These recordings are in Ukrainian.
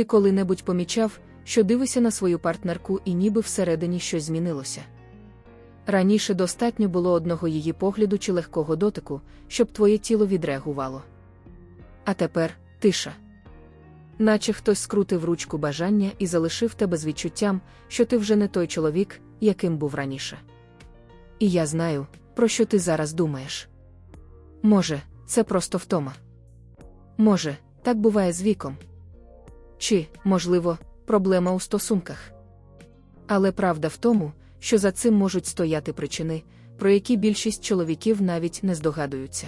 Ти коли-небудь помічав, що дивишся на свою партнерку і ніби всередині щось змінилося. Раніше достатньо було одного її погляду чи легкого дотику, щоб твоє тіло відреагувало. А тепер тиша. Наче хтось скрутив ручку бажання і залишив тебе з відчуттям, що ти вже не той чоловік, яким був раніше. І я знаю, про що ти зараз думаєш. Може, це просто втома. Може, так буває з віком. Чи, можливо, проблема у стосунках. Але правда в тому, що за цим можуть стояти причини, про які більшість чоловіків навіть не здогадуються.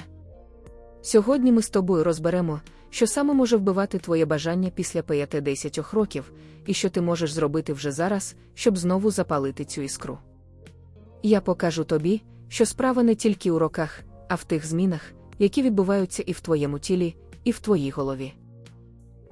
Сьогодні ми з тобою розберемо, що саме може вбивати твоє бажання після 5-10 років, і що ти можеш зробити вже зараз, щоб знову запалити цю іскру. Я покажу тобі, що справа не тільки у роках, а в тих змінах, які відбуваються і в твоєму тілі, і в твоїй голові.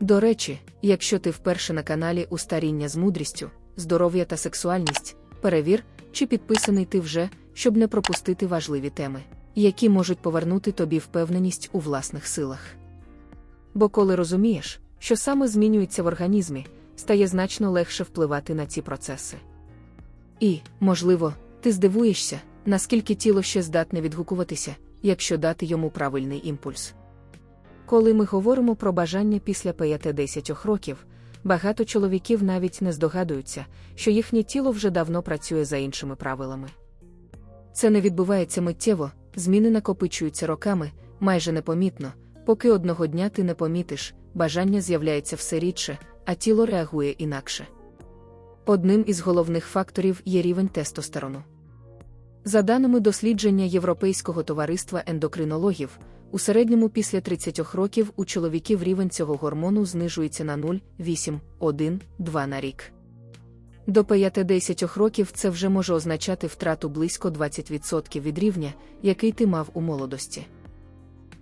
До речі, якщо ти вперше на каналі у старіння з мудрістю, здоров'я та сексуальність, перевір, чи підписаний ти вже, щоб не пропустити важливі теми, які можуть повернути тобі впевненість у власних силах. Бо коли розумієш, що саме змінюється в організмі, стає значно легше впливати на ці процеси. І, можливо, ти здивуєшся, наскільки тіло ще здатне відгукуватися, якщо дати йому правильний імпульс. Коли ми говоримо про бажання після 5-10 років, багато чоловіків навіть не здогадуються, що їхнє тіло вже давно працює за іншими правилами. Це не відбувається миттєво, зміни накопичуються роками, майже непомітно, поки одного дня ти не помітиш, бажання з'являється все рідше, а тіло реагує інакше. Одним із головних факторів є рівень тестостерону. За даними дослідження Європейського товариства ендокринологів, у середньому після 30 років у чоловіків рівень цього гормону знижується на 0,8, 1, 2 на рік. До 5-10 років це вже може означати втрату близько 20% від рівня, який ти мав у молодості.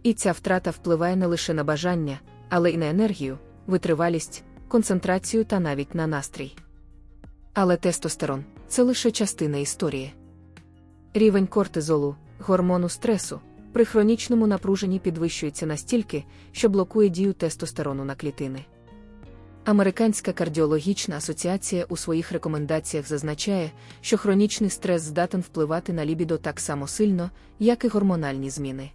І ця втрата впливає не лише на бажання, але й на енергію, витривалість, концентрацію та навіть на настрій. Але тестостерон це лише частина історії. Рівень кортизолу, гормону стресу, при хронічному напруженні підвищується настільки, що блокує дію тестостерону на клітини. Американська кардіологічна асоціація у своїх рекомендаціях зазначає, що хронічний стрес здатен впливати на лібідо так само сильно, як і гормональні зміни.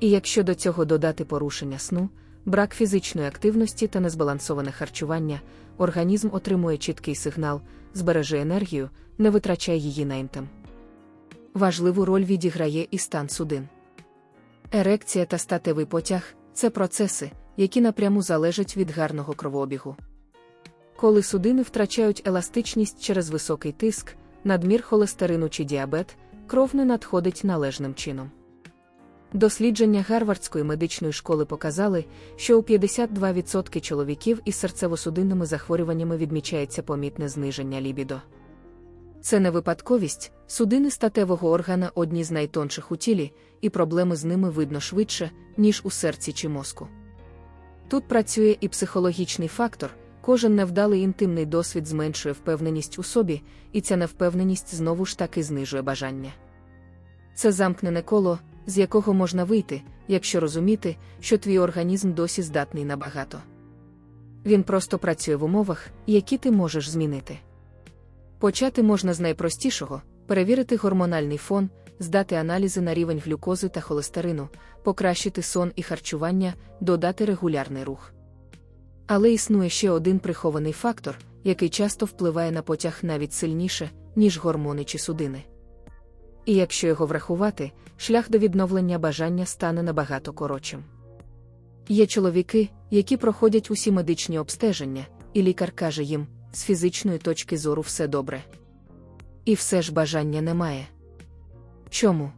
І якщо до цього додати порушення сну, брак фізичної активності та незбалансоване харчування, організм отримує чіткий сигнал, збереже енергію, не витрачає її на інтим. Важливу роль відіграє і стан судин. Ерекція та статевий потяг це процеси, які напряму залежать від гарного кровообігу. Коли судини втрачають еластичність через високий тиск, надмір холестерину чи діабет, кров не надходить належним чином. Дослідження Гарвардської медичної школи показали, що у 52% чоловіків із серцево-судинними захворюваннями відмічається помітне зниження лібідо. Це не випадковість, судини статевого органа одні з найтонших у тілі, і проблеми з ними видно швидше, ніж у серці чи мозку. Тут працює і психологічний фактор, кожен невдалий інтимний досвід зменшує впевненість у собі, і ця невпевненість знову ж таки знижує бажання. Це замкнене коло, з якого можна вийти, якщо розуміти, що твій організм досі здатний на багато. Він просто працює в умовах, які ти можеш змінити. Почати можна з найпростішого перевірити гормональний фон, здати аналізи на рівень глюкози та холестерину, покращити сон і харчування, додати регулярний рух. Але існує ще один прихований фактор, який часто впливає на потяг навіть сильніше, ніж гормони чи судини. І якщо його врахувати, шлях до відновлення бажання стане набагато коротшим. Є чоловіки, які проходять усі медичні обстеження, і лікар каже їм, з фізичної точки зору все добре. І все ж бажання немає. Чому?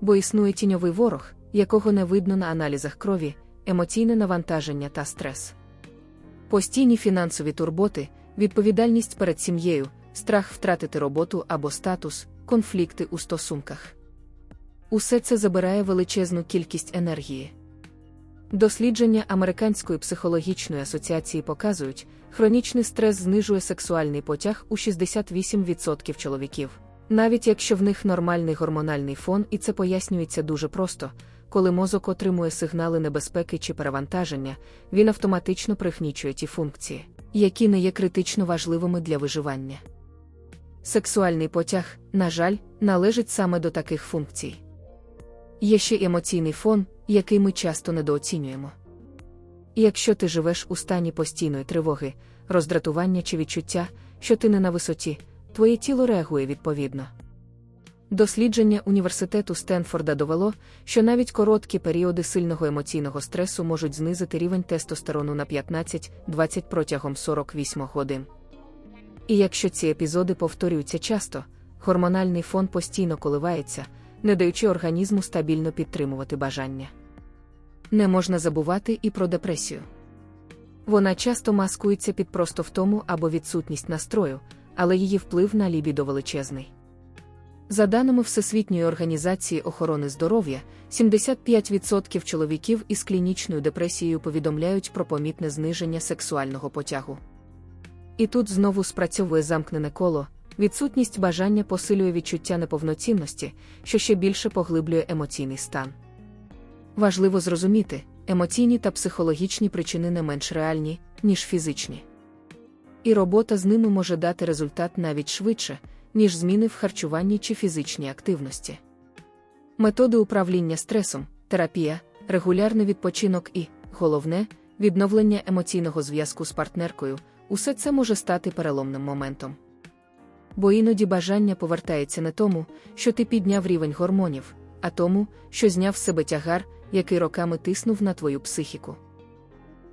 Бо існує тіньовий ворог, якого не видно на аналізах крові, емоційне навантаження та стрес. Постійні фінансові турботи, відповідальність перед сім'єю, страх втратити роботу або статус, конфлікти у стосунках. Усе це забирає величезну кількість енергії. Дослідження Американської психологічної асоціації показують, хронічний стрес знижує сексуальний потяг у 68% чоловіків. Навіть якщо в них нормальний гормональний фон, і це пояснюється дуже просто, коли мозок отримує сигнали небезпеки чи перевантаження, він автоматично прихнічує ті функції, які не є критично важливими для виживання. Сексуальний потяг, на жаль, належить саме до таких функцій. Є ще емоційний фон, який ми часто недооцінюємо. Якщо ти живеш у стані постійної тривоги, роздратування чи відчуття, що ти не на висоті, твоє тіло реагує відповідно. Дослідження університету Стенфорда довело, що навіть короткі періоди сильного емоційного стресу можуть знизити рівень тестостерону на 15-20 протягом 48 годин. І якщо ці епізоди повторюються часто, гормональний фон постійно коливається, не даючи організму стабільно підтримувати бажання. Не можна забувати і про депресію. Вона часто маскується під просто втому або відсутність настрою, але її вплив на лібідо величезний. За даними Всесвітньої організації охорони здоров'я, 75% чоловіків із клінічною депресією повідомляють про помітне зниження сексуального потягу. І тут знову спрацьовує замкнене коло, відсутність бажання посилює відчуття неповноцінності, що ще більше поглиблює емоційний стан. Важливо зрозуміти, емоційні та психологічні причини не менш реальні, ніж фізичні. І робота з ними може дати результат навіть швидше, ніж зміни в харчуванні чи фізичній активності. Методи управління стресом, терапія, регулярний відпочинок і, головне, відновлення емоційного зв'язку з партнеркою усе це може стати переломним моментом. Бо іноді бажання повертається не тому, що ти підняв рівень гормонів, а тому, що зняв з себе тягар, який роками тиснув на твою психіку.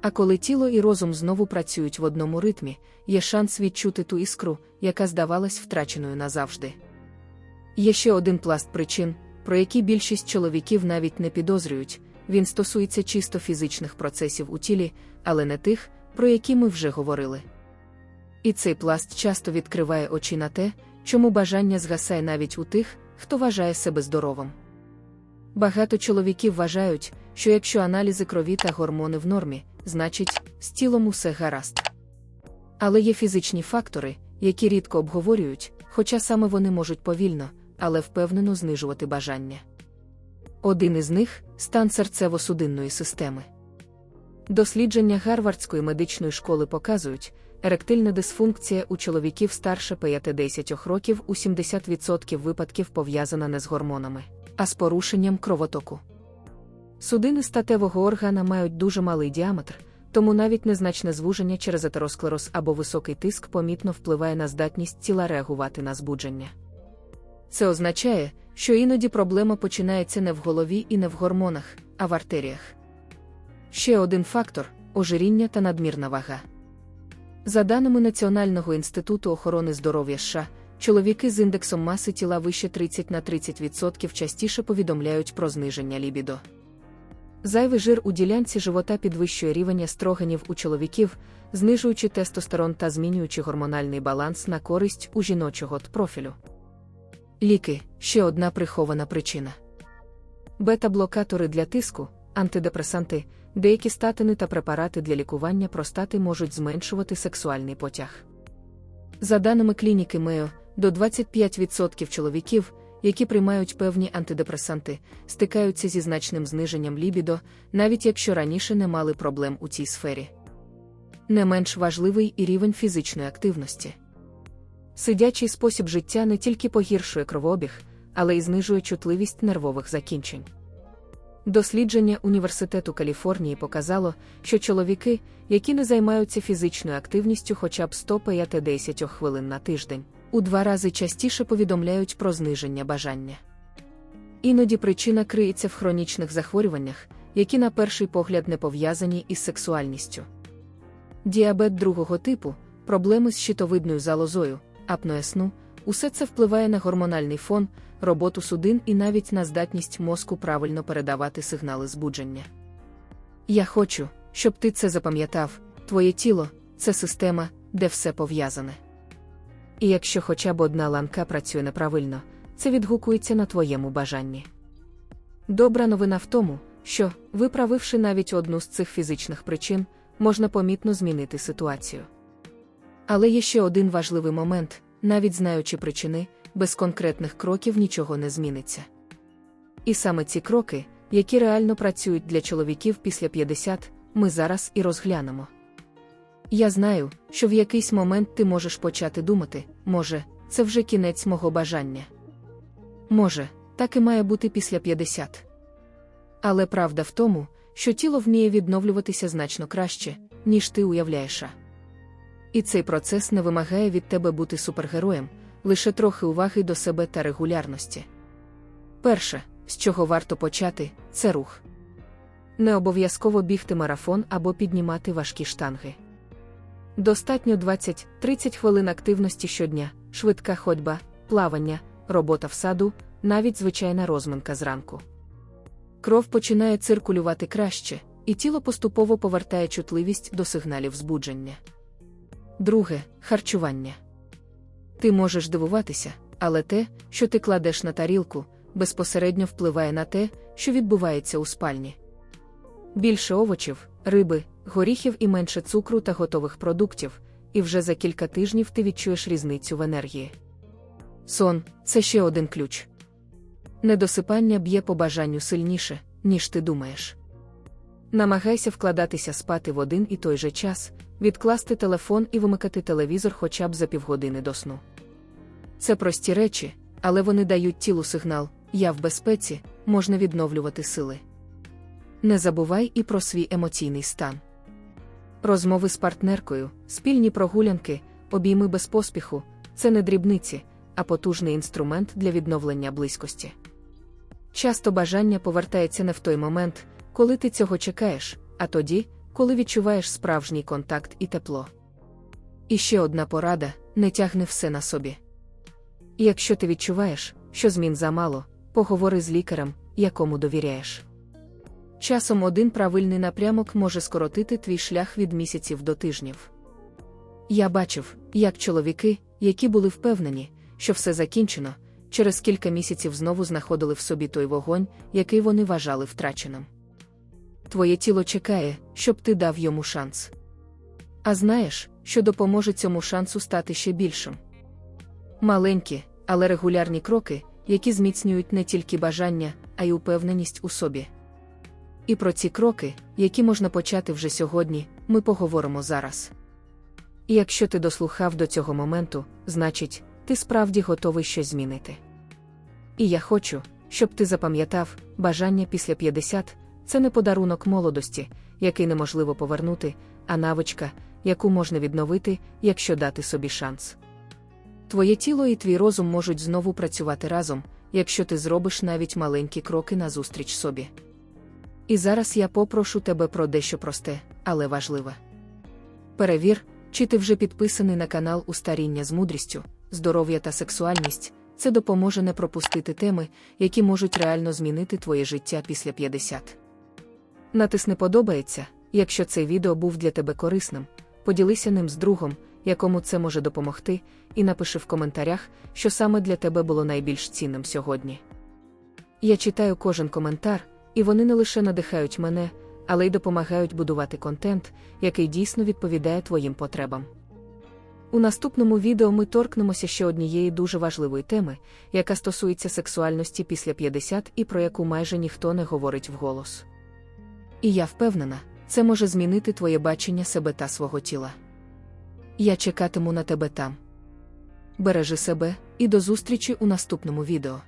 А коли тіло і розум знову працюють в одному ритмі, є шанс відчути ту іскру, яка здавалась втраченою назавжди. Є ще один пласт причин, про які більшість чоловіків навіть не підозрюють, він стосується чисто фізичних процесів у тілі, але не тих, про які ми вже говорили. І цей пласт часто відкриває очі на те, чому бажання згасає навіть у тих, хто вважає себе здоровим. Багато чоловіків вважають, що якщо аналізи крові та гормони в нормі, значить, з тілом усе гаразд. Але є фізичні фактори, які рідко обговорюють, хоча саме вони можуть повільно, але впевнено знижувати бажання. Один із них стан серцево-судинної системи. Дослідження Гарвардської медичної школи показують, еректильна дисфункція у чоловіків старше 5-10 років у 70% випадків пов'язана не з гормонами, а з порушенням кровотоку. Судини статевого органа мають дуже малий діаметр, тому навіть незначне звуження через атеросклероз або високий тиск помітно впливає на здатність тіла реагувати на збудження. Це означає, що іноді проблема починається не в голові і не в гормонах, а в артеріях. Ще один фактор ожиріння та надмірна вага. За даними Національного інституту охорони здоров'я США, чоловіки з індексом маси тіла вище 30 на 30% частіше повідомляють про зниження лібідо. Зайвий жир у ділянці живота підвищує рівень естроганів у чоловіків, знижуючи тестостерон та змінюючи гормональний баланс на користь у жіночого профілю. Ліки ще одна прихована причина. Бета-блокатори для тиску, антидепресанти, деякі статини та препарати для лікування простати можуть зменшувати сексуальний потяг. За даними клініки Мео, до 25% чоловіків, які приймають певні антидепресанти, стикаються зі значним зниженням лібідо, навіть якщо раніше не мали проблем у цій сфері. Не менш важливий і рівень фізичної активності. Сидячий спосіб життя не тільки погіршує кровообіг, але й знижує чутливість нервових закінчень. Дослідження Університету Каліфорнії показало, що чоловіки, які не займаються фізичною активністю хоча б 105-10 хвилин на тиждень, у два рази частіше повідомляють про зниження бажання. Іноді причина криється в хронічних захворюваннях, які на перший погляд не пов'язані із сексуальністю. Діабет другого типу, проблеми з щитовидною залозою, апноe сну – усе це впливає на гормональний фон, роботу судин і навіть на здатність мозку правильно передавати сигнали збудження. Я хочу, щоб ти це запам'ятав, твоє тіло це система, де все пов'язане. І якщо хоча б одна ланка працює неправильно, це відгукується на твоєму бажанні. Добра новина в тому, що, виправивши навіть одну з цих фізичних причин, можна помітно змінити ситуацію. Але є ще один важливий момент, навіть знаючи причини, без конкретних кроків нічого не зміниться. І саме ці кроки які реально працюють для чоловіків після 50, ми зараз і розглянемо. Я знаю, що в якийсь момент ти можеш почати думати, може, це вже кінець мого бажання. Може, так і має бути після 50. Але правда в тому, що тіло вміє відновлюватися значно краще, ніж ти уявляєш. І цей процес не вимагає від тебе бути супергероєм, лише трохи уваги до себе та регулярності. Перше, з чого варто почати, це рух. Не обов'язково бігти марафон або піднімати важкі штанги. Достатньо 20-30 хвилин активності щодня, швидка ходьба, плавання, робота в саду, навіть звичайна розминка зранку. Кров починає циркулювати краще, і тіло поступово повертає чутливість до сигналів збудження. Друге харчування. Ти можеш дивуватися, але те, що ти кладеш на тарілку, безпосередньо впливає на те, що відбувається у спальні. Більше овочів, риби, горіхів і менше цукру та готових продуктів, і вже за кілька тижнів ти відчуєш різницю в енергії. Сон це ще один ключ. Недосипання б'є по бажанню сильніше, ніж ти думаєш. Намагайся вкладатися спати в один і той же час, відкласти телефон і вимикати телевізор хоча б за півгодини до сну. Це прості речі, але вони дають тілу сигнал, я в безпеці, можна відновлювати сили. Не забувай і про свій емоційний стан. Розмови з партнеркою, спільні прогулянки, обійми без поспіху це не дрібниці, а потужний інструмент для відновлення близькості. Часто бажання повертається не в той момент, коли ти цього чекаєш, а тоді, коли відчуваєш справжній контакт і тепло. І ще одна порада не тягни все на собі. Якщо ти відчуваєш, що змін замало, поговори з лікарем, якому довіряєш. Часом один правильний напрямок може скоротити твій шлях від місяців до тижнів. Я бачив, як чоловіки, які були впевнені, що все закінчено, через кілька місяців знову знаходили в собі той вогонь, який вони вважали втраченим. Твоє тіло чекає, щоб ти дав йому шанс. А знаєш, що допоможе цьому шансу стати ще більшим. Маленькі, але регулярні кроки, які зміцнюють не тільки бажання, а й упевненість у собі. І про ці кроки, які можна почати вже сьогодні, ми поговоримо зараз. І якщо ти дослухав до цього моменту, значить, ти справді готовий щось змінити. І я хочу, щоб ти запам'ятав, бажання після 50 це не подарунок молодості, який неможливо повернути, а навичка, яку можна відновити, якщо дати собі шанс. Твоє тіло і твій розум можуть знову працювати разом, якщо ти зробиш навіть маленькі кроки назустріч собі. І зараз я попрошу тебе про дещо просте, але важливе. Перевір, чи ти вже підписаний на канал Устаріння з мудрістю, здоров'я та сексуальність. Це допоможе не пропустити теми, які можуть реально змінити твоє життя після 50. Натисни подобається, якщо цей відео був для тебе корисним. Поділися ним з другом, якому це може допомогти, і напиши в коментарях, що саме для тебе було найбільш цінним сьогодні. Я читаю кожен коментар, і вони не лише надихають мене, але й допомагають будувати контент, який дійсно відповідає твоїм потребам. У наступному відео ми торкнемося ще однієї дуже важливої теми, яка стосується сексуальності після 50 і про яку майже ніхто не говорить вголос. І я впевнена, це може змінити твоє бачення себе та свого тіла. Я чекатиму на тебе там. Бережи себе і до зустрічі у наступному відео.